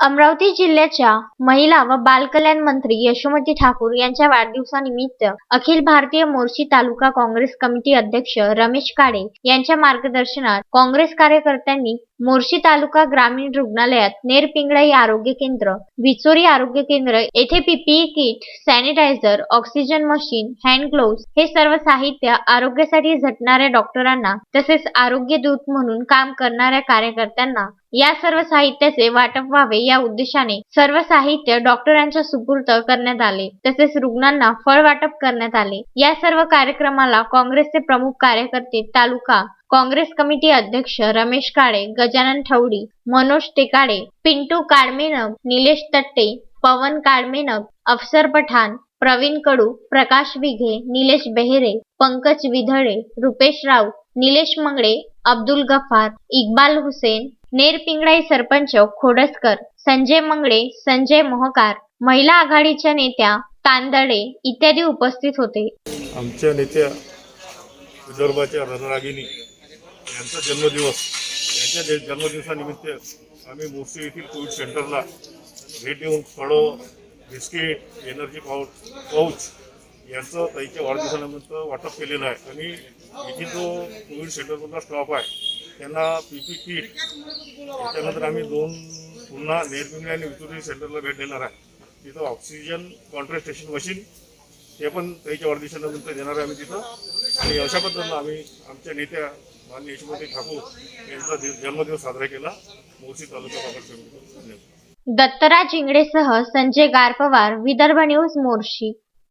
अमरावती जिल्ह्याच्या महिला व बालकल्याण मंत्री यशोमती ठाकूर यांच्या वाढदिवसानिमित्त अखिल भारतीय मोर्शी तालुका काँग्रेस कमिटी अध्यक्ष रमेश काळे यांच्या मार्गदर्शनात काँग्रेस कार्यकर्त्यांनी मोर्शी तालुका ग्रामीण रुग्णालयात नेरपिंगळाई आरोग्य केंद्र विचोरी आरोग्य केंद्र येथे PPE kit sanitiser oxygen machine hand gloves हे सर्व साहित्य आरोग्यासाठी झटणाऱ्या डॉक्टरांना तसेच आरोग्य दूत म्हणून काम करणाऱ्या कार्यकर्त्यांना या सर्व साहित्याचे वाटप व्हावे या उद्देशाने सर्व साहित्य डॉक्टरांच्या सुपूर्द करण्यात आले. तसेच रुग्णांना फळ वाटप करण्यात आले. या सर्व कार्यक्रमाला काँग्रेसचे प्रमुख कार्यकर्ते तालुका काँग्रेस कमिटी अध्यक्ष रमेश काळे गजानन ठवडी मनोज टेकाडे पिंटू काडमेनक निलेश तट्टे पवन काडमेनक अफसर पठाण प्रवीण कडू प्रकाश विघे निलेश बेहेरे पंकज विधळे रुपेश राऊत निलेश मंगळे अब्दुल गफार इक्बाल हुसेन नेरपिंगळाई सरपंच खोडसकर संजय मंगळे संजय मोहकार महिला आघाडीच्या नेत्या तांदडे इत्यादी उपस्थित होते. आमच्या नेत्या विदर्भाच्या रणरागिनी यांचा जन्मदिवस यांच्या जन्मदिवसानिमित्त आम्ही मोर्शी येथील कोविड सेंटरला भेट देऊन फळं बिस्किट एनर्जी पाऊच पाऊच यांचं त्याच्या वाढदिवसानिमित्त वाटप केलेलं आहे. आणि इथे जो कोविड सेंटरमधला स्टॉफ आहे त्यांना पी पी किट त्याच्यानंतर आम्ही दोन पुन्हा नेरपिंगळे आणि विक्टोरी सेंटरला भेट देणार आहे. तिथं ऑक्सिजन कॉन्ट्रेस्टेशन मशीन ते पण त्याच्या वाढदिवसानंतर देणार आहे आम्ही तिथं. आणि अशा पद्धतीनं आम्ही आमच्या नेत्या माननीय यशोमती ठाकूर यांचा जन्मदिवस साजरा केला. मोर्शी तालुका धन्यवाद. दत्तराज इंगडेसह संजय गारपवार विदर्भ न्यूज मोर्शी.